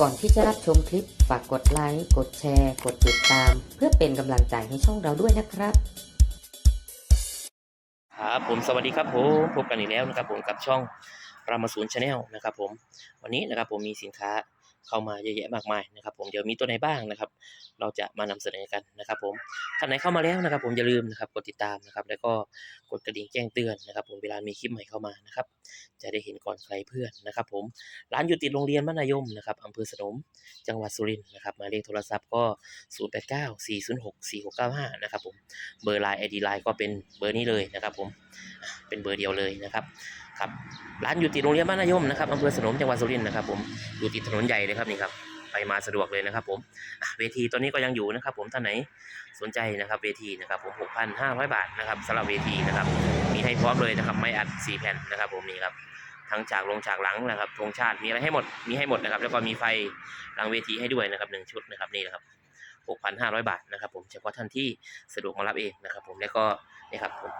ก่อนที่จะรับชมคลิป ฝากกดไลค์ กดแชร์ กดติดตาม เพื่อเป็นกำลังใจให้ช่องเราด้วยนะครับ ครับผมสวัสดีครับผมพบกันอีกแล้วนะครับผมกับช่องรามาศูนย์ชาแนลนะครับผมวันนี้นะครับผมมีสินค้า เข้ามาเยอะแยะมากมายนะครับผมเดี๋ยวมีตัวไหนบ้างนะครับ เราจะมานำเสนอกันนะครับ ผมท่านไหนเข้ามาแล้วนะครับ ผมอย่าลืมนะครับกดติดตามนะครับ แล้วก็กดกระดิ่งแจ้งเตือนนะครับ ผมเวลามีคลิปใหม่เข้ามานะครับ จะได้เห็นก่อนใครเพื่อนนะครับ ผมร้านอยู่ติดโรงเรียนมัธยมนะครับอำเภอสนมจังหวัดสุรินทร์นะครับหมายเลขโทรศัพท์ก็ 0894064695 นะครับผมเบอร์ไลน์ไอดีไลน์ก็เป็นเบอร์นี้เลยนะครับ ผมเป็นเบอร์เดียวเลยนะครับ ครับร้านอยู่ติดโรงเรียนบ้านนายมนะครับอำเภอสนมจังหวัดสุรินทร์นะครับผมอยู่ติดถนนใหญ่เลยครับนี่ครับไปมาสะดวกเลยนะครับผมเวทีตัวนี้ก็ยังอยู่นะครับ ผมท่านไหนสนใจนะครับ เวทีนะครับผม 6,500 บาทนะครับสำหรับเวทีนะครับ มีให้พร้อมเลยนะครับไม่อัด 4 แผ่นนะครับ ผมนี่ครับทั้งฉากลงฉากหลังนะครับธงชาติมีอะไรให้หมดมีให้หมดนะครับ แล้วก็มีไฟหลังเวทีให้ด้วยนะครับหนึ่งชุดนะครับนี่นะครับ 6,500 บาทนะครับผมเฉพาะท่านที่สะดวกมารับเองนะครับผมแล้วก็นี่ครับผม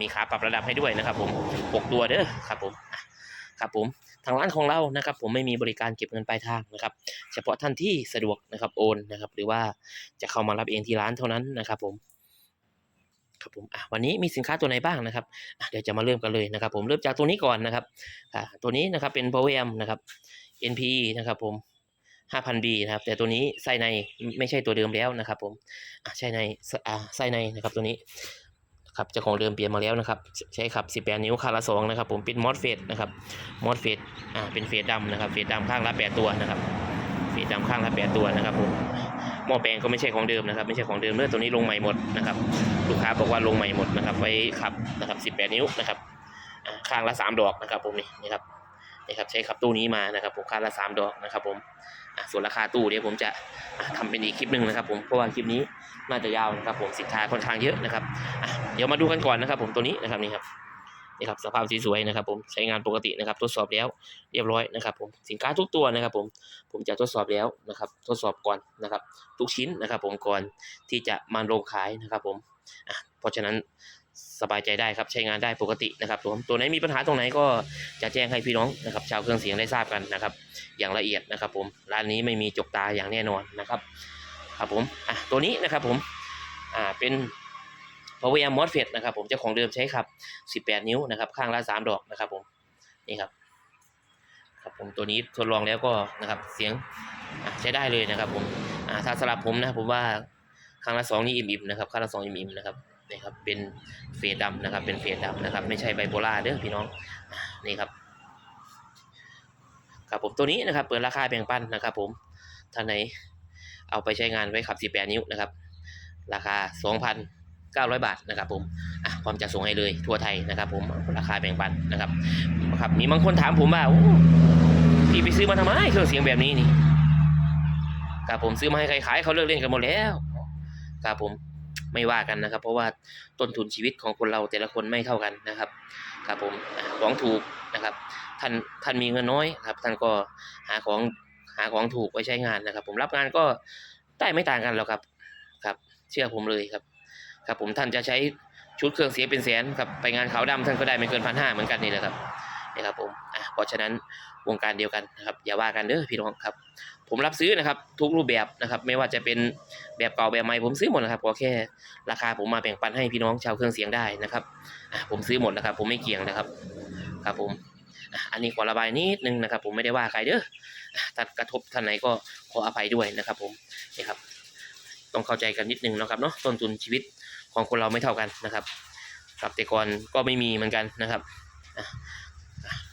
มีขาปรับระดับให้ด้วยนะครับผม6ตัวเด้อครับผมครับผมทางร้านของเรานะครับผมไม่มีบริการเก็บเงินปลายทางนะครับ เฉพาะท่านที่สะดวกนะครับโอนนะครับ หรือว่าจะเข้ามารับเองที่ร้านเท่านั้นนะครับผมครับผมวันนี้มีสินค้าตัวไหนบ้างนะครับเดี๋ยวจะมาเริ่มกันเลยนะครับ ผมเริ่มจากตัวนี้ก่อนนะครับตัวนี้นะครับเป็น Power Amp นะครับ NPE นะครับผม 5,000B นะครับ แต่ตัวนี้ไส้ในไม่ใช่ตัวเดิมแล้วนะครับ ผมใช่ในไส้ในนะครับตัวนี้ครับเจ้าของเดิมเปลี่ยนมาแล้วนะครับ ใช้ขับ 18 นิ้วคาละ2นะครับ ผมเป็นมอสเฟตนะครับมอสเฟตอ่าเป็นเฟสดำนะครับเฟสดำข้างละ 8 ตัวนะครับเฟสดำข้างละ 8 ตัวนะครับผมหม้อแปลงก็ไม่ใช่ของเดิมนะครับ ไม่ใช่ของเดิมเมื่อตัวนี้ลงใหม่หมดนะครับ ลูกค้าบอกว่าลงใหม่หมดนะครับ ไว้ขับนะครับ 18 นิ้วนะครับข้างละ 3 ดอกนะครับผมนี่นี่ครับ นี่ครับใช้ขับตู้นี้มานะครับผมข้าละ3ดอกนะครับผมส่วนราคาตู้เดี๋ยวผมจะอะทำเป็นอีกคลิปหนึ่งนะครับ ผมเพราะว่าคลิปนี้น่าจะยาวนะครับ ผมสินค้าค่อนข้างเยอะนะครับเดี๋ยวมาดูกันก่อนนะครับ ผมตัวนี้นะครับนี่ครับนี่ครับสภาพสีสวยนะครับ ผมใช้งานปกตินะครับ ทดสอบแล้วเรียบร้อยนะครับ ผมสินค้าทุกตัวนะครับ ผมผมจะทดสอบแล้วนะครับ ทดสอบก่อนนะครับ ทุกชิ้นนะครับ ผมก่อนที่จะมาลงขายนะครับ ผมเพราะฉะนั้น สบายใจได้ครับใช้งานได้ปกตินะครับผมตัวไหนมีปัญหาตรงไหนก็จะแจ้งให้พี่น้องนะครับ ชาวเครื่องเสียงได้ทราบกันนะครับ อย่างละเอียดนะครับ ผมร้านนี้ไม่มีจกตาอย่างแน่นอนนะครับ ครับผมอะตัวนี้นะครับผมอ่าเป็น power amp MOSFET นะครับ ผมเจ้าของเดิมใช้ขับ 18 นิ้วนะครับ ข้างละ 3 ดอกนะครับ ผมนี่ครับ ครับผมตัวนี้ทดลองแล้วก็นะครับเสียงใช้ได้เลยนะครับ ผมอ่าถ้าสำหรับผมนะผมว่าข้างละสองนี่อิ่มๆนะครับข้างละสองอิ่มๆนะครับ นี่ครับ เป็นเฟสดำนะครับ เป็นเฟสดำนะครับ ไม่ใช่ไบโพล่าเด้อพี่น้องนี่ครับครับผมตัวนี้นะครับเปิดราคาแบ่งปันนะครับ ผมท่านไหนเอาไปใช้งานไว้ขับ 18 นิ้วนะครับ ราคา 2,900 บาทนะครับ ผมอะพร้อมจะส่งให้เลยทั่วไทยนะครับ ผมราคาแบ่งปันนะครับครับมีบางคนถามผมว่าพี่ไปซื้อมาทำไมเครื่องเสียงแบบนี้นี่ครับผมซื้อมาให้ใครขายเขาเลิกเล่นกันหมดแล้วครับผม ไม่ว่ากันนะครับ เพราะว่าต้นทุนชีวิตของคนเราแต่ละคนไม่เท่ากันนะครับครับผมของถูกนะครับท่านท่านมีเงินน้อยครับท่านก็หาของหาของถูกไว้ใช้งานนะครับ ผมรับงานก็ได้ไม่ต่างกันหรอกครับครับ เชื่อผมเลยครับ ครับผมท่านจะใช้ชุดเครื่องเสียเป็นแสนครับไปงานขาวดำท่านก็ได้ไม่เกินพันห้าเหมือนกันนี่แหละครับนี่ครับผมอะเพราะฉะนั้นวงการเดียวกันนะครับอย่าว่ากันเด้อพี่น้องครับผมรับซื้อนะครับ ทุกรูปแบบนะครับ ไม่ว่าจะเป็นแบบเก่าแบบใหม่ผมซื้อหมดนะครับขอแค่ ราคาผมมาแบ่งปันให้พี่น้องชาวเครื่องเสียงได้นะครับผมซื้อหมดนะครับ ผมไม่เกี่ยงนะครับ ครับผมอันนี้ขอระบายนิดนึงนะครับ ผมไม่ได้ว่าใครเด้อถ้ากระทบท่านไหนก็ขออภัยด้วยนะครับ ผมนี่ครับ ต้องเข้าใจกันนิดนึงนะครับเนาะต้นทุนชีวิตของคนเราไม่เท่ากันนะครับ ครับแต่ก่อนก็ไม่มีเหมือนกันนะครับ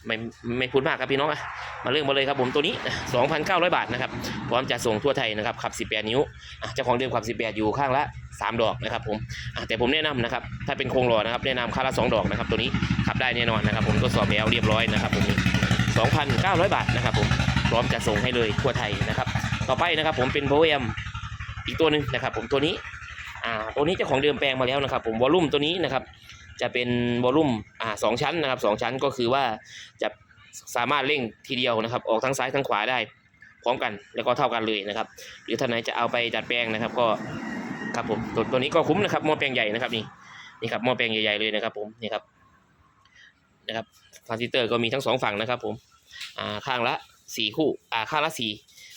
ไม่ไม่พูดมากครับพี่น้องอะมาเรื่องมาเลยครับผมตัวนี้ 2,900 บาทนะครับพร้อมจะส่งทั่วไทยนะครับขับ 18 นิ้วเจ้าของเดิมขับ 18 อยู่ข้างละ 3 ดอกนะครับผมแต่ผมแนะนำนะครับถ้าเป็นโครงหล่อนะครับแนะนำข้างละ 2 ดอกนะครับตัวนี้ขับได้แน่นอนนะครับผมทดสอบแล้วเรียบร้อยนะครับผม2,900 บาทนะครับผมพร้อมจะส่งให้เลยทั่วไทยนะครับต่อไปนะครับผมเป็นโบเอมอีกตัวหนึ่งนะครับผมตัวนี้อ่าตัวนี้เจ้าของเดิมแปลงมาแล้วนะครับผมวอลลุ่มตัวนี้นะครับ จะเป็นวอลลุ่มอ่าสองชั้นนะครับสองชั้นก็คือว่าจะสามารถเร่งทีเดียวนะครับ ออกทั้งซ้ายทั้งขวาได้พร้อมกันแล้วก็เท่ากันเลยนะครับ หรือท่านไหนจะเอาไปดัดแปลงนะครับ ก็ครับผมตัวตัวนี้ก็คุ้มนะครับหม้อแปลงใหญ่นะครับนี่นี่ครับหม้อแปลงใหญ่ๆเลยนะครับผมนี่ครับนะครับทรานซิสเตอร์ก็มีทั้งสองฝั่งนะครับ ผมอ่าข้างละสี่คู่อ่าข้างละสี่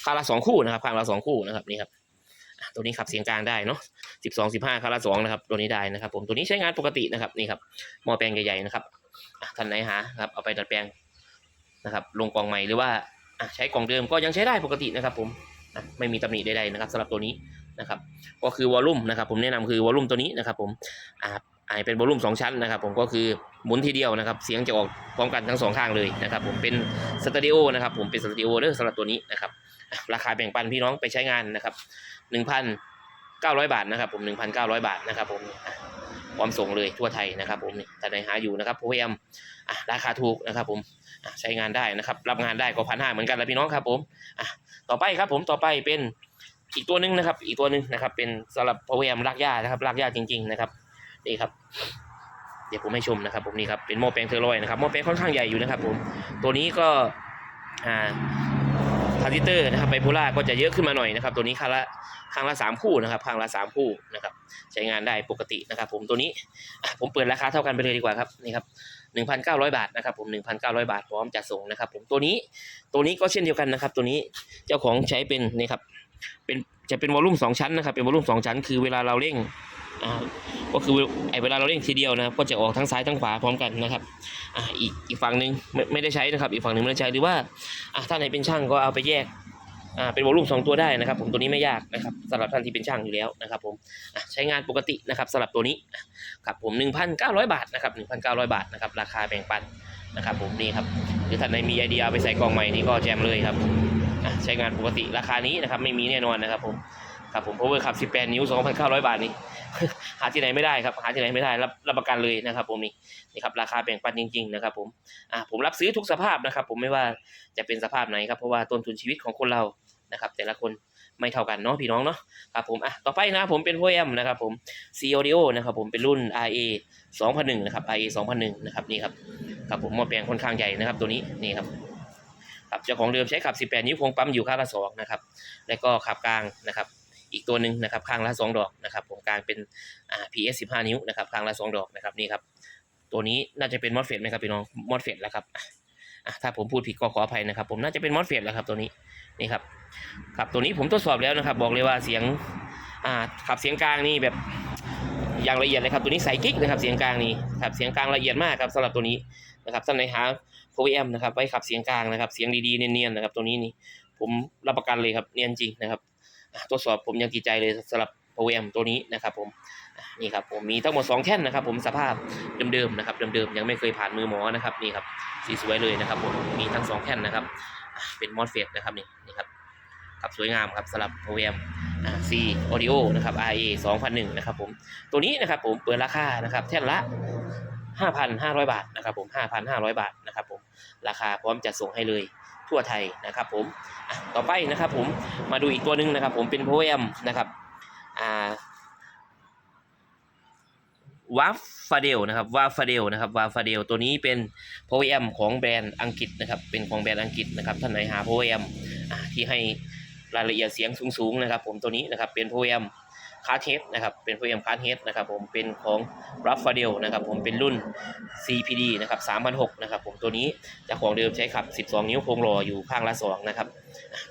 ข้างละสองคู่นะครับ ข้างละสองคู่นะครับนี่ครับ ตัวนี้ขับเสียงกลางได้เนาะสิบสองสิบห้าข้างละสองนะครับ ตัวนี้ได้นะครับ ผมตัวนี้ใช้งานปกตินะครับนี่ครับหม้อแปลงใหญ่ๆนะครับท่านไหนหาครับเอาไปดัดแปลงนะครับลงกล่องใหม่หรือว่าใช้กล่องเดิมก็ยังใช้ได้ปกตินะครับ ผมไม่มีตำหนิใดๆนะครับสำหรับตัวนี้นะครับ ก็คือวอลลุ่มนะครับ ผมแนะนำคือวอลลุ่มตัวนี้นะครับ ผมอ่าอ่าเป็นวอลลุ่มสองชั้นนะครับ ผมก็คือหมุนทีเดียวนะครับ เสียงจะออกพร้อมกันทั้งสองข้างเลยนะครับ ผมเป็นสเตอริโอนะครับ ผมเป็นสเตอริโอเด้อสำหรับตัวนี้นะครับ ราคาแบ่งปันพี่น้องไปใช้งานนะครับหนึ่งพันเก้าร้อยบาทนะครับ ผมหนึ่งพันเก้าร้อยบาทนะครับ ผมพร้อมส่งเลยทั่วไทยนะครับ ผมนี่ถ้าใครหาอยู่นะครับพยายามราคาถูกนะครับ ผมใช้งานได้นะครับ รับงานได้ก็พันห้าเหมือนกันแหละพี่น้องครับผมต่อไปครับผมต่อไปเป็นอีกตัวหนึ่งนะครับ อีกตัวหนึ่งนะครับ เป็นสำหรับพยายามลากหญ้านะครับลากหญ้าจริง ๆ นะครับนี่ครับเดี๋ยวผมให้ชมนะครับ ผมนี่ครับเป็นหม้อแปลงเทอร์ลอยนะครับหม้อแปลงค่อนข้างใหญ่อยู่นะครับ ผมตัวนี้ก็อ่า ทรานซิเตอร์นะครับไบโพล่าก็จะเยอะขึ้นมาหน่อยนะครับ ตัวนี้ข้งละข้งละสามคู่นะครับข้งละสามคู่นะครับ ใช้งานได้ปกตินะครับ ผมตัวนี้ผมเปิดราคาเท่ากันไปเลยดีกว่าครับนี่ครับหนึ่งพันเก้าร้อยบาทนะครับผมหนึ่งพันเก้าร้อยบาทพร้อมจัดส่งนะครับ ผมตัวนี้ตัวนี้ก็เช่นเดียวกันนะครับ ตัวนี้เจ้าของใช้เป็นนี่ครับเป็นจะเป็นวอลลุ่มสองชั้นนะครับ เป็นวอลลุ่มสองชั้น คือเวลาเราเร่ง ก็คือไอเวลาเราเร่งทีเดียวนะครับ ก็จะออกทั้งซ้ายทั้งขวาพร้อมกันนะครับอ่าอีกอีกฝั่งหนึ่งไม่ไม่ได้ใช้นะครับ อีกฝั่งหนึ่งไม่ได้ใช้หรือว่าอ่าถ้าไหนเป็นช่างก็เอาไปแยกอ่าเป็นวอลลุ่มสองตัวได้นะครับ ผมตัวนี้ไม่ยากนะครับสำหรับท่านที่เป็นช่างอยู่แล้วนะครับ ผมใช้งานปกตินะครับสำหรับตัวนี้ครับผม 1,900 บาทนะครับ1,900 บาทนะครับราคาแบ่งปันนะครับผมนี่ครับหรือท่านไหนมีไอเดียเอาไปใส่กล่องใหม่นี่ก็แจมเลยครับใช้งานปกติราคานี้นะครับไม่มีแน่นอนนะครับผม ครับผม power ขับ 18 นิ้ว 2,900 บาทนี่หาที่ไหนไม่ได้ครับ หาที่ไหนไม่ได้รับรับประกันเลยนะครับผมนี่นี่ครับราคาแบ่งปันจริง ๆ นะครับ ผมอะผมรับซื้อทุกสภาพนะครับ ผมไม่ว่าจะเป็นสภาพไหนครับเพราะว่าต้นทุนชีวิตของคนเรานะครับ แต่ละคนไม่เท่ากันเนาะพี่น้องเนาะครับผมอะต่อไปนะครับผมเป็นพวแอมนะครับผม C Audio นะครับผมเป็นรุ่น RA 2001นะครับ RA 2001นะครับนี่ครับครับผมหมาแปลงค่อนข้างใหญ่นะครับตัวนี้นี่ครับครับเจ้าของเดิมใช้ขับ 18 นิ้วโคงปั๊มอยู่ข้าละสองนะครับ แล้วก็ขับกลางนะครับ อีกตัวหนึ่งนะครับข้างละสองดอกนะครับผมกลางเป็นอ่า PS 15 นิ้วนะครับข้างละสองดอกนะครับนี่ครับตัวนี้น่าจะเป็นมอสเฟตไหมครับพี่น้องมอสเฟตแล้วครับอะถ้าผมพูดผิดก็ขออภัยนะครับ ผมน่าจะเป็นมอสเฟตแล้วครับตัวนี้นี่ครับครับตัวนี้ผมทดสอบแล้วนะครับ บอกเลยว่าเสียงอ่าขับเสียงกลางนี่แบบอย่างละเอียดเลยครับตัวนี้ใส่กิ๊กนะครับเสียงกลางนี่ครับเสียงกลางละเอียดมากครับสำหรับตัวนี้นะครับท่านไหนหาโ o เอมนะครับไว้ขับเสียงกลางนะครับเสียงดีๆเนียนๆนะครับตัวนี้นี่ผมรับประกันเลยครับเนียนจริงนะครับ ทดสอบผมยังติดใจเลยสำหรับโ o เอมตัวนี้นะครับผมนี่ครับผมมีทั้งหมด2แท่นนะครับ ผมสภาพเดิมๆนะครับเดิมๆยังไม่เคยผ่านมือหมอนะครับนี่ครับสีสวยเลยนะครับผมมีทั้งสองแท่นนะครับเป็นมอสเฟตนะครับนี่นี่ครับครับสวยงามครับสำหรับโ o เอมอ่า C Audio นะครับ RA 2001นะครับผมตัวนี้นะครับผมเปิดราคานะครับแท่นละ 5,500 บาทนะครับผม5,500 บาทนะครับผมราคาพร้อมจะส่งให้เลย ทั่วไทยนะครับผมต่อไปนะครับผมมาดูอีกตัวหนึ่งนะครับ ผมเป็นโพเอมนะครับอ่าวาฟาเดลนะครับวาฟาเดลนะครับวาฟาเดลตัวนี้เป็นโพเอมของแบรนด์อังกฤษนะครับเป็นของแบรนด์อังกฤษนะครับท่านไหนหาโพเอมที่ให้รายละเอียดเสียงสูงๆนะครับ ผมตัวนี้นะครับเป็นโพเอม คาร์เทสนะครับเป็นโพเอมคาร์เทสนะครับผมเป็นของรัฟฟาเดลนะครับผมเป็นรุ่น CPD นะครับ3,006นะครับผมตัวนี้จากของเดิมใช้ขับ 12 นิ้วโครงหล่ออยู่ข้างละ2นะครับ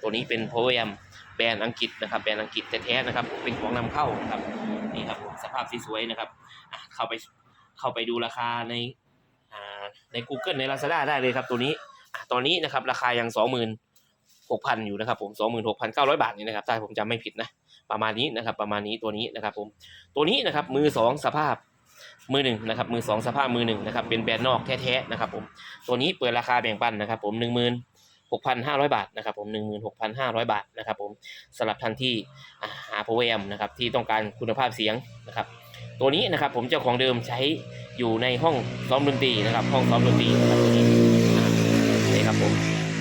ตัวนี้เป็น Power Amp แบรนด์อังกฤษนะครับแบรนด์อังกฤษแท้ๆนะครับเป็นของนำเข้านะครับนี่ครับผมสภาพสวยๆนะครับเข้าไปเข้าไปดูราคาในาใน Google ใน Lazada ได้เลยครับตัวนี้ตอนนี้นะครับราคายัง 26,000 อยู่นะครับผม 26,900 บาทนี่นะครับถ้าผมจำไม่ผิดนะ ประมาณนี้นะครับ ประมาณนี้ตัวนี้นะครับผมตัวนี้นะครับมือสองสภาพมือหนึ่งนะครับมือสองสภาพมือหนึ่งนะครับเป็นแบรนด์นอกแท้ๆนะครับผมตัวนี้เปิดราคาแบ่งปันนะครับผมหนึ่งหมื่นหกพันห้าร้อยบาทนะครับผมหนึ่งหมื่นหกพันห้าร้อยบาทนะครับผมสำหรับท่านที่หาโปรแกรมนะครับที่ต้องการคุณภาพเสียงนะครับตัวนี้นะครับผมเจ้าของเดิมใช้อยู่ในห้องซ้อมดนตรีนะครับห้องซ้อมดนตรีนะครับตัวนี้นี่ครับผม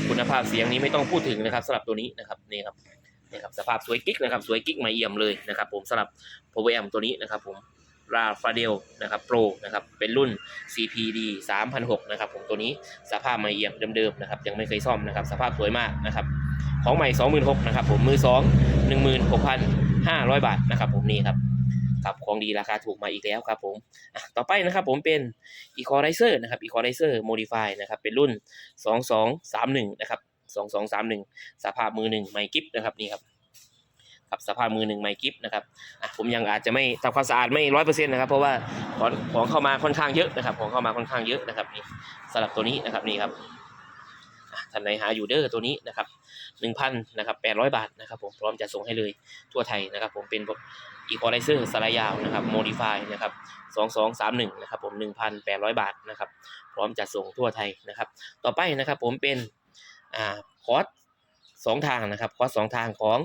คุณภาพเสียงนี้ไม่ต้องพูดถึงนะครับสำหรับตัวนี้นะครับนี่ครับ นี่ครับสภาพสวยกิ๊กนะครับสวยกิ๊กม่เอี่ยมเลยนะครับผมสำหรับโปรแกรมตัวนี้นะครับผมราฟาเดลนะครับโปรนะครับเป็นรุ่น CPD 3006นะครับผมตัวนี้สภาพม่เอี่ยมเดิมๆนะครับยังไม่เคยซ่อมนะครับสภาพสวยมากนะครับของใหม่ 26,000นะครับผมมือ 2 16,500 บาทนะครับผมนี่ครับครับของดีราคาถูกมาอีกแล้วครับผมต่อไปนะครับผมเป็น Equalizer นะครับ Equalizer Modify นะครับเป็นรุ่น 2231นะครับ สองสองสามหนึ่งสภาพมือหนึ่งไมค์กิฟนะครับนี่ครับครับสภาพมือหนึ่งไมค์กิฟนะครับผมยังอาจจะไม่ทำความสะอาดไม่ร้อยเปอร์เซ็นต์นะครับ เพราะว่าของของเข้ามาค่อนข้างเยอะนะครับ ของเข้ามาค่อนข้างเยอะนะครับนี่สำหรับตัวนี้นะครับนี่ครับท่านไหนหาอยู่เด้อตัวนี้นะครับหนึ่งพันนะครับแปดร้อยบาทนะครับผมพร้อมจะส่งให้เลยทั่วไทยนะครับ ผมเป็นอีควอไลเซอร์สไลด์ยาวนะครับโมดิฟายนะครับสองสองสามหนึ่งนะครับผมหนึ่งพันแปดร้อยบาทนะครับ พร้อมจัดส่งทั่วไทยนะครับ ต่อไปนะครับผมเป็น อ่าคอร์สสองทางนะครับคอร์สสองทางของ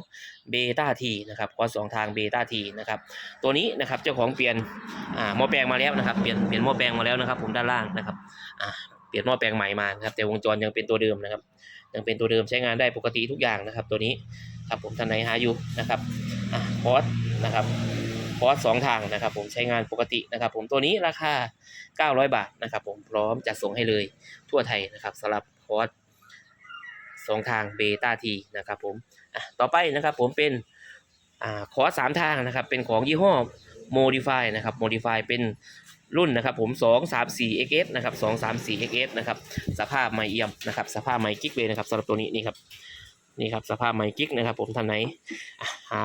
เบต้าทีนะครับคอร์สสองทางเบต้าทีนะครับตัวนี้นะครับเจ้าของเปลี่ยนอ่าหม้อแปลงมาแล้วนะครับเปลี่ยนเปลี่ยนหม้อแปลงมาแล้วนะครับ ผมด้านล่างนะครับอ่าเปลี่ยนหม้อแปลงใหม่มาครับแต่วงจรยังเป็นตัวเดิมนะครับ ยังเป็นตัวเดิมใช้งานได้ปกติทุกอย่างนะครับ ตัวนี้ครับผมท่านไหนหาอยู่นะครับอ่าคอร์สนะครับคอร์สสองทางนะครับ ผมใช้งานปกตินะครับ ผมตัวนี้ราคา 900 บาทนะครับ ผมพร้อมจะส่งให้เลยทั่วไทยนะครับสำหรับคอร์ส สองทางเบต้าทีนะครับผมต่อไปนะครับผมเป็นอขอสามทางนะครับ เป็นของยี่ห้อ Modify นะครับ Modify เป็นรุ่นนะครับผม 2 3 4 XS นะครับ2 3 4 XS นะครับสภาพไม่เอี่ยมนะครับสภาพไม่กิ๊กเลยนะครับสำหรับตัวนี้นี่ครับนี่ครับสภาพไม่กิ๊กนะครับผมท่านไหนหา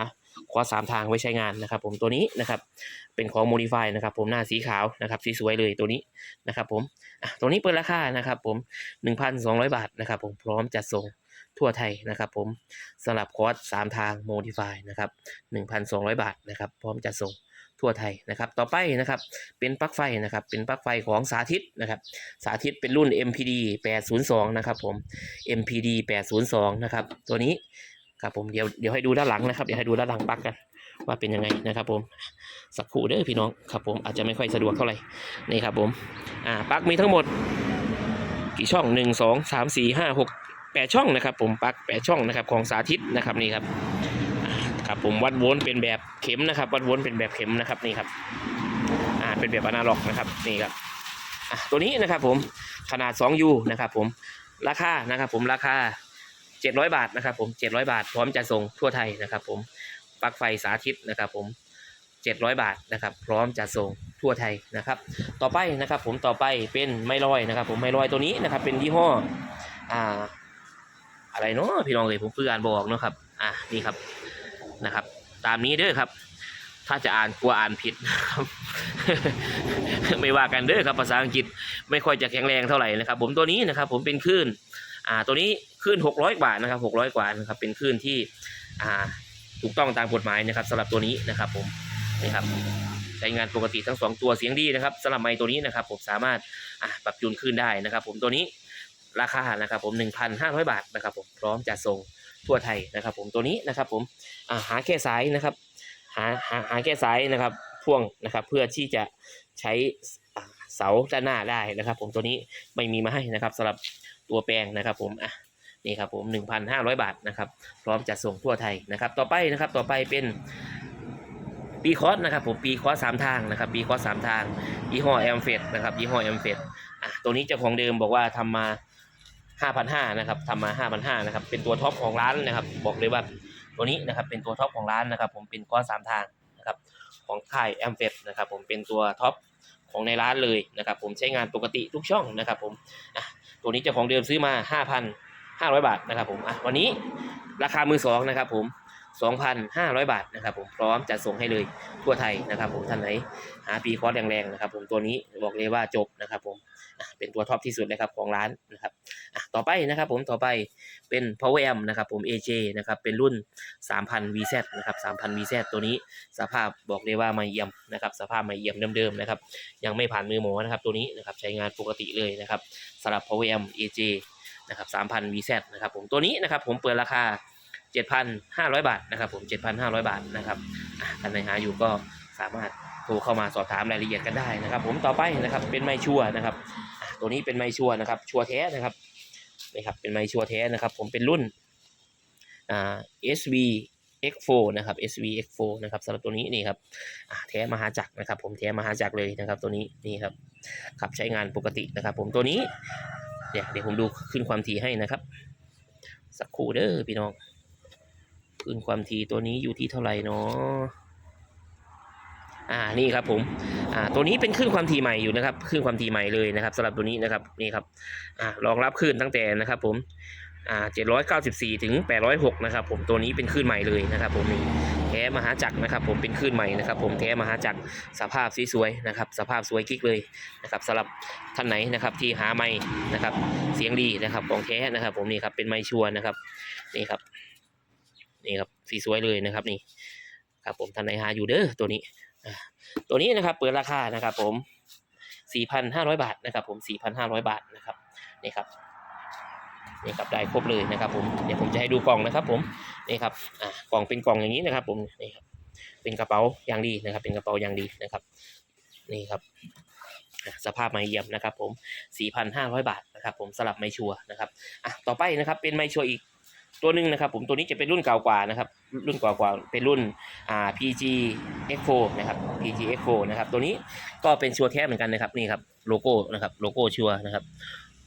คอร์สสามทางไว้ใช้งานนะครับ ผมตัวนี้นะครับเป็นของ Modify นะครับผมหน้าสีขาวนะครับสีสวยเลยตัวนี้นะครับผมตัวนี้เปิดราคานะครับผม 1,200 บาทนะครับผมพร้อมจัดส่งทั่วไทยนะครับผมสำหรับคอร์สสามทาง Modify นะครับ 1,200 บาทนะครับพร้อมจัดส่งทั่วไทยนะครับ ต่อไปนะครับ เป็นปลั๊กไฟนะครับ เป็นปลั๊กไฟของสาธิตนะครับ สาธิตเป็นรุ่น MPD 802 นะครับผม MPD 802 นะครับ ตัวนี้ ครับผมเดี๋ยวเดี๋ยวให้ดูด้านหลังนะครับเดี๋ยวให้ดูด้านหลังปลั๊กกัน ว่าเป็นยังไงนะครับ ผมสักครู่เด้อพี่น้องครับผมอาจจะไม่ค่อยสะดวกเท่าไหร่นี่ครับผมอ่าปลั๊กมีทั้งหมด กี่ช่องหนึ่งสองสามสี่ห้าหกแปดช่องนะครับ ผมปลั๊กแปดช่องนะครับของสาธิตนะครับนี่ครับครับผมวัดโวลต์เป็นแบบเข็มนะครับ วัดโวลต์เป็นแบบเข็มนะครับนี่ครับอ่าเป็นแบบอนาล็อกนะครับนี่ครับอะตัวนี้นะครับผมขนาด 2U นะครับผมราคานะครับผมราคา 700 บาทนะครับผม 700 บาท พร้อมจะส่งทั่วไทยนะครับผมปลั๊กไฟสาธิตนะครับผม 700 บาทนะครับ พร้อมจะส่งทั่วไทยนะครับ ต่อไปนะครับผมต่อไปเป็นไม้ลอยนะครับ ผมไม้ลอยตัวนี้นะครับ เป็นยี่ห้ออ่าอะไรเนาะพี่น้องเลยผมเพื่ออ่านบอกเนาะครับอ่านี่ครับนะครับ ตามนี้เด้อครับ ถ้าจะอ่านกลัวอ่านผิดนะครับไม่ว่ากันเด้อครับภาษาอังกฤษไม่ค่อยจะแข็งแรงเท่าไหร่นะครับ ผมตัวนี้นะครับ ผมเป็นคลื่น อ่าตัวนี้คลื่น600 กว่านะครับ600 กว่านะครับเป็นคลื่นที่อ่าถูกต้องตามกฎหมายนะครับสำหรับตัวนี้นะครับผมนี่ครับใช้งานปกติทั้งสองตัวเสียงดีนะครับสำหรับไมค์ตัวนี้นะครับผมสามารถปรับจูนขึ้นได้นะครับ ผมตัวนี้ราคานะครับผม 1,500 บาทนะครับผมพร้อมจะส่งทั่วไทยนะครับ ผมตัวนี้นะครับผมหาแค่สายนะครับหาหาหาแค่สายนะครับพ่วงนะครับเพื่อที่จะใช้เสาด้านหน้าได้นะครับ ผมตัวนี้ไม่มีมาให้นะครับสำหรับ ตัวแปลงนะครับผมอะนี่ครับผม 1,500 บาทนะครับ พร้อมจะส่งทั่วไทยนะครับ ต่อไปนะครับต่อไปเป็นปีคอสนะครับผมปีคอสสามทางนะครับปีคอสสามทางยี่ห้อแอมเฟดนะครับยี่ห้อแอมเฟดอะตัวนี้เจ้าของเดิมบอกว่าทำมา5,500นะครับทำมา 5,500นะครับเป็นตัวท็อปของร้านนะครับ บอกเลยว่าตัวนี้นะครับเป็นตัวท็อปของร้านนะครับ ผมเป็นคอสสามทางนะครับของค่ายแอมเฟดนะครับผมเป็นตัวท็อปของในร้านเลยนะครับ ผมใช้งานปกติทุกช่องนะครับ ผมอะ ตัวนี้เจ้าของเดิมซื้อมา 5,500 บาทนะครับผมอะวันนี้ราคามือสองนะครับผม 2,500 บาทนะครับผมพร้อมจะส่งให้เลยทั่วไทยนะครับผมท่านไหนหาปีคอร์สแรงๆนะครับผมตัวนี้บอกเลยว่าจบนะครับผม เป็นตัวท็อปที่สุดเลยครับของร้านนะครับต่อไปนะครับผมต่อไปเป็น Power Amp นะครับผม AJ นะครับเป็นรุ่น 3,000 VZ นะครับ3,000 VZ ตัวนี้สภาพบอกเลยว่าไม่เยี่ยมนะครับสภาพไม่เยี่ยมเดิมๆนะครับยังไม่ผ่านมือหมอนะครับตัวนี้นะครับใช้งานปกติเลยนะครับสำหรับ Power Amp AJ นะครับ3,000 VZ นะครับผมตัวนี้นะครับผมเปิดราคา 7,500 บาทนะครับผม 7,500 บาทนะครับอะท่านไหนหาอยู่ก็สามารถ โทรเข้ามาสอบถามรายละเอียดกันได้นะครับ ผมต่อไปนะครับเป็นไมค์ชัวนะครับ ตัวนี้เป็นไมค์ชัวนะครับ ชัวแท้นะครับนี่ครับเป็นไมค์ชัวแท้นะครับ ผมเป็นรุ่นอ่า SV X4 นะครับ SV X4 นะครับสำหรับตัวนี้นี่ครับแท้มหาจักรนะครับ ผมแท้มหาจักรเลยนะครับ ตัวนี้นี่ครับขับใช้งานปกตินะครับ ผมตัวนี้เดี๋ยวเดี๋ยวผมดูขึ้นความถี่ให้นะครับ สักครู่เด้อพี่น้องขึ้นความถี่ตัวนี้อยู่ที่เท่าไหร่เนาะ อ่านี่ครับผมอ่าตัวนี้เป็นคลื่นความถี่ใหม่อยู่นะครับคลื่นความถี่ใหม่เลยนะครับสำหรับตัวนี้นะครับนี่ครับอ่ารองรับคลื่นตั้งแต่นะครับ ผมอ่า794ถึง806นะครับผมตัวนี้เป็นคลื่นใหม่เลยนะครับ ผมนี่แท้มหาจักรนะครับ ผมเป็นคลื่นใหม่นะครับ ผมแท้มหาจักรสภาพสวยๆนะครับ สภาพสวยกิ๊กเลยนะครับสำหรับท่านไหนนะครับที่หาไม้นะครับ เสียงดีนะครับของแท้นะครับ ผมนี่ครับเป็นไม้ชัวนะครับนี่ครับนี่ครับสีสวยเลยนะครับนี่ครับผมท่านไหนหาอยู่เด้อตัวนี้ ตัวนี้นะครับเปิดราคานะครับผม 4,500 บาทนะครับผม4,500 บาทนะครับนี่ครับนี่ครับได้ครบเลยนะครับผมเดี๋ยวผมจะให้ดูกล่องนะครับผมนี่ครับอ่ากล่องเป็นกล่องอย่างนี้นะครับผมนี่ครับเป็นกระเป๋าอย่างดีนะครับ เป็นกระเป๋าอย่างดีนะครับนี่ครับสภาพไม้เยี่ยมนะครับผม 4,500 บาทนะครับผมสลับไม้ชัวนะครับอะต่อไปนะครับเป็นไม้ชัวอีก ตัวหนึ่งนะครับผมตัวนี้จะเป็นรุ่นเก่ากว่านะครับ รุ่นเก่ากว่าเป็นรุ่นอ่า PG X4 นะครับ PG X4 นะครับ ตัวนี้ก็เป็นชัวแท้เหมือนกันนะครับนี่ครับโลโก้นะครับโลโก้ชัวนะครับ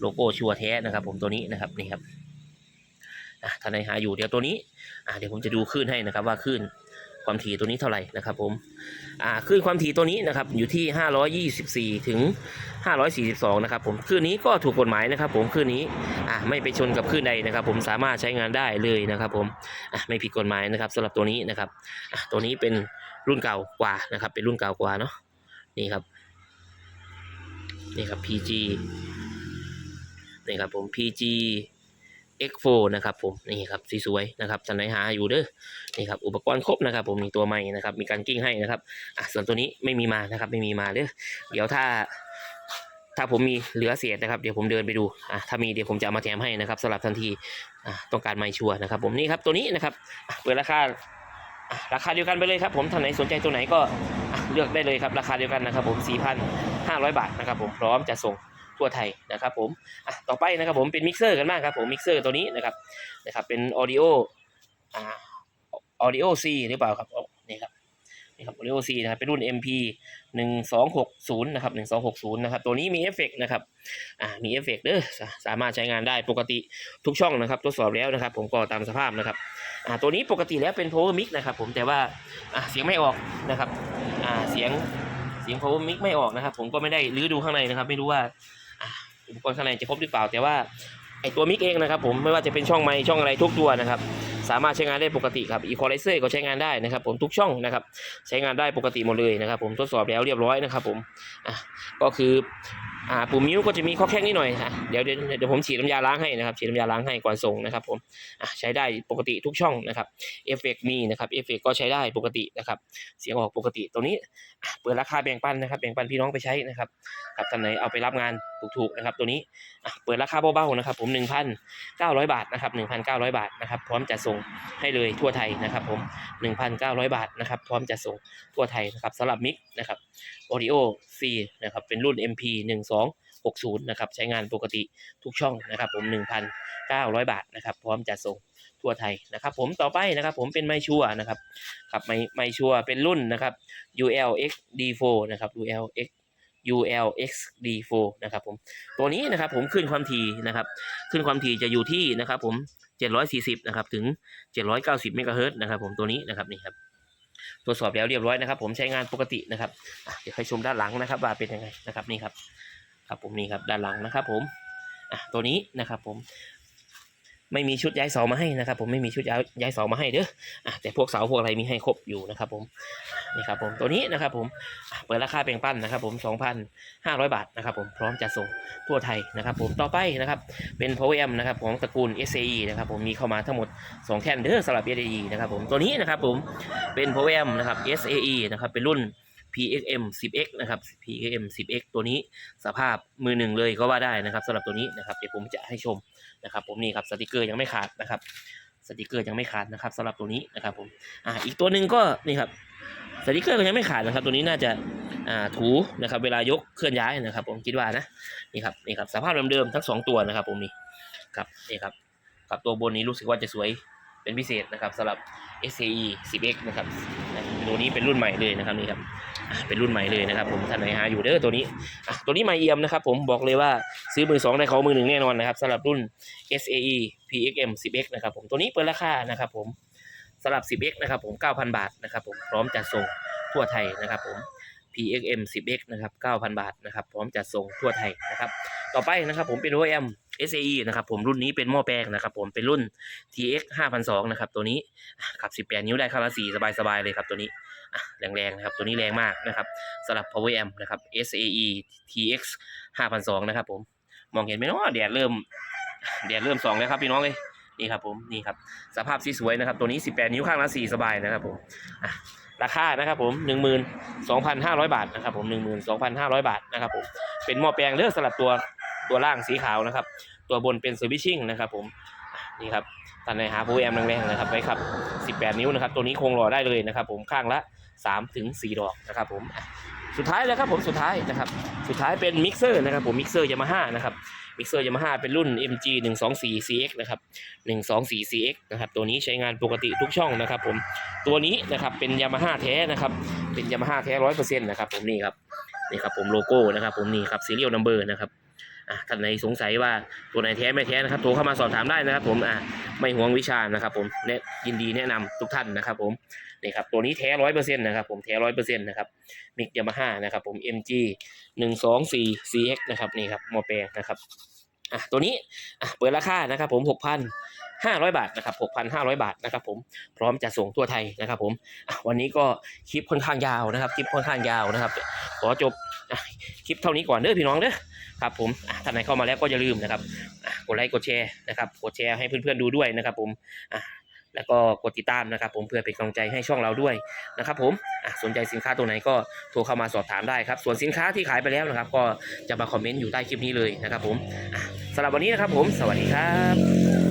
โลโก้ชัวแท้นะครับ ผมตัวนี้นะครับนี่ครับอะท่านใดหาอยู่เดี๋ยวตัวนี้อะเดี๋ยวผมจะดูขึ้นให้นะครับว่าขึ้น ความถี่ตัวนี้เท่าไหร่นะครับผมอ่าคลื่นความถี่ตัวนี้นะครับอยู่ที่ 524 ถึง 542 นะครับผมคลื่นนี้ก็ถูกกฎหมายนะครับ ผมคลื่นนี้อะไม่ไปชนกับคลื่นใดนะครับ ผมสามารถใช้งานได้เลยนะครับ ผมอะไม่ผิดกฎหมายนะครับสำหรับตัวนี้นะครับอะตัวนี้เป็นรุ่นเก่ากว่านะครับ เป็นรุ่นเก่ากว่าเนาะนี่ครับนี่ครับ PG นี่ครับผม PG X4 นะครับผมนี่ครับสีสวยนะครับท่านไหนหาอยู่เด้อนี่ครับอุปกรณ์ครบนะครับ ผมมีตัวใหม่นะครับ มีการกิ้งให้นะครับอะส่วนตัวนี้ไม่มีมานะครับ ไม่มีมาเด้อเดี๋ยวถ้า ถ้าผมมีเหลือเศษนะครับเดี๋ยวผมเดินไปดูอะถ้ามีเดี๋ยวผมจะเอามาแถมให้นะครับสำหรับทันทีอะต้องการไม่ชัวนะครับ ผมนี่ครับตัวนี้นะครับเปิดราคาราคาเดียวกันไปเลยครับ ผมท่านไหนสนใจตัวไหนก็เลือกได้เลยครับราคาเดียวกันนะครับ ผม4,500 บาทนะครับ ผมพร้อมจะส่ง ทั่วไทยนะครับผมอะต่อไปนะครับผมเป็นมิกเซอร์กันบ้างครับผมมิกเซอร์ตัวนี้นะครับนะครับเป็นออดิโออ่าออดิโอซีหรือเปล่าครับนี่ครับนี่ครับออดิโอซีนะครับเป็นรุ่น MP หนึ่งสองหกศูนย์นะครับหนึ่งสองหกศูนย์นะครับตัวนี้มีเอฟเฟกต์นะครับอ่ามีเอฟเฟกต์เด้อสาสามารถใช้งานได้ปกติทุกช่องนะครับทดสอบแล้วนะครับ ผมก็ตามสภาพนะครับอ่าตัวนี้ปกติแล้วเป็น power mic นะครับผมแต่ว่าอ่าเสียงไม่ออกนะครับอ่าเสียงเสียง power mic ไม่ออกนะครับ ผมก็ไม่ได้รื้อดูข้างในนะครับ ไม่รู้ว่า อุปกรณ์ข้างในจะครบหรือเปล่า แต่ว่าไอตัวมิกเองนะครับผมไม่ว่าจะเป็นช่องไมค์ช่องอะไรทุกตัวนะครับสามารถใช้งานได้ปกติครับอีควอไลเซอร์ก็ใช้งานได้นะครับ ผมทุกช่องนะครับใช้งานได้ปกติหมดเลยนะครับ ผมทดสอบแล้วเรียบร้อยนะครับ ผมอะก็คือ อ่าปุ่มมิ้วก็จะมีข้อแข้งนิดหน่อยอะเดี๋ยวเดี๋ยวเดี๋ยวผมฉีดน้ำยาล้างให้นะครับฉีดน้ำยาล้างให้ก่อนส่งนะครับผมอะใช้ได้ปกติทุกช่องนะครับเอฟเฟกมีนะครับเอฟเฟกก็ใช้ได้ปกตินะครับ เสียงออกปกติตัวนี้เปิดราคาแบ่งปันนะครับแบ่งปันพี่น้องไปใช้นะครับครับท่านไหนเอาไปรับงานถูกๆนะครับตัวนี้อะเปิดราคาเบาๆนะครับผม 1,900 บาทนะครับ1,900 บาทนะครับพร้อมจะส่งให้เลยทั่วไทยนะครับผม 1,900 บาทนะครับพร้อมจะส่งทั่วไทยนะครับสำหรับมิกนะครับ Audio C นะครับเป็นรุ่น MP 1260 นะครับ ใช้งานปกติทุกช่องนะครับ ผม 1,900 บาทนะครับ พร้อมจะส่งทั่วไทยนะครับ ผมต่อไปนะครับ ผมเป็นไมชัวนะครับครับไมไมชัวเป็นรุ่นนะครับ ULX D4 นะครับ ULX ULX D4 นะครับผมตัวนี้นะครับผมขึ้นความถี่นะครับขึ้นความถี่จะอยู่ที่นะครับผม 740 นะครับถึง 790เมกะเฮิรตซ์นะครับผมตัวนี้นะครับนี่ครับตรวจสอบแล้วเรียบร้อยนะครับ ผมใช้งานปกตินะครับเดี๋ยวให้ชมด้านหลังนะครับว่าเป็นยังไงนะครับนี่ครับ ครับผมนี่ครับด้านหลังนะครับผมอะตัวนี้นะครับผมไม่มีชุดย้ายเสามาให้นะครับ ผมไม่มีชุดย้ายย้ายเสามาให้เด้ออะแต่พวกเสาพวกอะไรมีให้ครบอยู่นะครับผมนี่ครับผมตัวนี้นะครับผมเปิดราคาแบ่งปันนะครับ ผม 2,500 บาทนะครับ ผมพร้อมจะส่งทั่วไทยนะครับ ผมต่อไปนะครับ เป็น Power M นะครับของตระกูล SAE นะครับ ผมมีเข้ามาทั้งหมด 2 แท่นเด้อสำหรับ SAE นะครับ ผมตัวนี้นะครับ ผมเป็น Power M นะครับ SAE นะครับเป็นรุ่น PXM 10X นะครับ PXM 10X ตัวนี้สภาพมือหนึ่งเลยก็ว่าได้นะครับสำหรับตัวนี้นะครับเดี๋ยวผมจะให้ชมนะครับ ผมนี่ครับสติกเกอร์ยังไม่ขาดนะครับสติกเกอร์ยังไม่ขาดนะครับสำหรับตัวนี้นะครับผมอ่าอีกตัวหนึ่งก็นี่ครับสติกเกอร์ก็ยังไม่ขาดนะครับ ตัวนี้น่าจะอ่าถูนะครับ เวลายกเคลื่อนย้ายนะครับ ผมคิดว่านะนี่ครับนี่ครับสภาพเดิมๆทั้งสองตัวนะครับ ผมนี่ครับนี่ครับกับตัวบนนี้รู้สึกว่าจะสวยเป็นพิเศษนะครับสำหรับ SAE 10X นะครับตัวนี้เป็นรุ่นใหม่เลยนะครับนี่ครับ เป็นรุ่นใหม่เลยนะครับผมท่านไหนหาอยู่เด้อตัวนี้อะตัวนี้ไม่เอี่ยมนะครับผมบอกเลยว่าซื้อมือสองได้เขามือหนึ่งแน่นอนนะครับสำหรับรุ่น SAE PXM 10X นะครับผมตัวนี้เปิดราคานะครับผมสำหรับ 10X นะครับผม 9,000 บาทนะครับผมพร้อมจัดส่งทั่วไทยนะครับผม PXM 10X นะครับ 9,000 บาทนะครับพร้อมจัดส่งทั่วไทยนะครับต่อไปนะครับผมเป็น OM SAE นะครับผมรุ่นนี้เป็นหม้อแปลงนะครับผมเป็นรุ่น TX 5,200นะครับตัวนี้ขับ 18 นิ้วได้ข้างละ4สบายๆเลยครับตัวนี้ แรงๆนะครับ ตัวนี้แรงมากนะครับสำหรับ Power Amp นะครับ SAE TX 5,200นะครับ ผม มองเห็นไหมเนาะแดดเริ่มแดดเริ่มส่องแล้วครับพี่น้องเลยนี่ครับผมนี่ครับสภาพสีสวยนะครับ ตัวนี้ 18 นิ้วข้างละ4สบายนะครับผมราคานะครับผม 12,500 บาทนะครับผม12,500 บาทนะครับผมเป็นหม้อแปลงเลือกสำหรับตัวตัวล่างสีขาวนะครับ ตัวบนเป็นสวิตชิ่งนะครับผมนี่ครับตันในหาโปรแอมแรงๆนะครับไว้ครับ 18 นิ้วนะครับ ตัวนี้คงรอได้เลยนะครับผมข้างละ 3ถึง4ดอกนะครับผมสุดท้ายแล้วครับผมสุดท้ายนะครับสุดท้ายเป็นมิกเซอร์นะครับผมมิกเซอร์ยามาฮ่านะครับมิกเซอร์ยามาฮ่าเป็นรุ่น MG 124 CX นะครับ124 CX นะครับตัวนี้ใช้งานปกติทุกช่องนะครับผมตัวนี้นะครับเป็นยามาฮ่าแท้นะครับเป็นยามาฮ่าแท้ร้อยเปอร์เซ็นต์นะครับผมนี่ครับนี่ครับผมโลโก้นะครับผมนี่ครับซีเรียลนัมเบอร์นะครับอะท่านไหนสงสัยว่าตัวไหนแท้ไม่แท้นะครับโทรเข้ามาสอบถามได้นะครับผมอะไม่ห่วงวิชานะครับผมแนะยินดีแนะนำทุกท่านนะครับผม นี่ครับตัวนี้แท้ร้อยเปอร์เซ็นต์นะครับผมแท้ร้อยเปอร์เซ็นต์นะครับมิกยามาฮ่านะครับผม MG หนึ่งสองสี่ CX นะครับนี่ครับมอแปลงนะครับอะตัวนี้อะเปิดราคานะครับผมหกพันห้าร้อยบาทนะครับหกพันห้าร้อยบาทนะครับผมพร้อมจะส่งทั่วไทยนะครับผมวันนี้ก็คลิปค่อนข้างยาวนะครับคลิปค่อนข้างยาวนะครับขอจบคลิปเท่านี้ก่อนเด้อพี่น้องเด้อครับผมท่านไหนเข้ามาแล้วก็อย่าลืมนะครับกดไลค์กดแชร์นะครับกดแชร์ให้เพื่อนๆดูด้วยนะครับผมอะ แล้วก็กดติดตามนะครับ ผมเพื่อเป็นกำลังใจให้ช่องเราด้วยนะครับผมสนใจสินค้าตัวไหนก็โทรเข้ามาสอบถามได้ครับ ส่วนสินค้าที่ขายไปแล้วนะครับ ก็จะมาคอมเมนต์อยู่ใต้คลิปนี้เลยนะครับผมสำหรับวันนี้นะครับผม สวัสดีครับ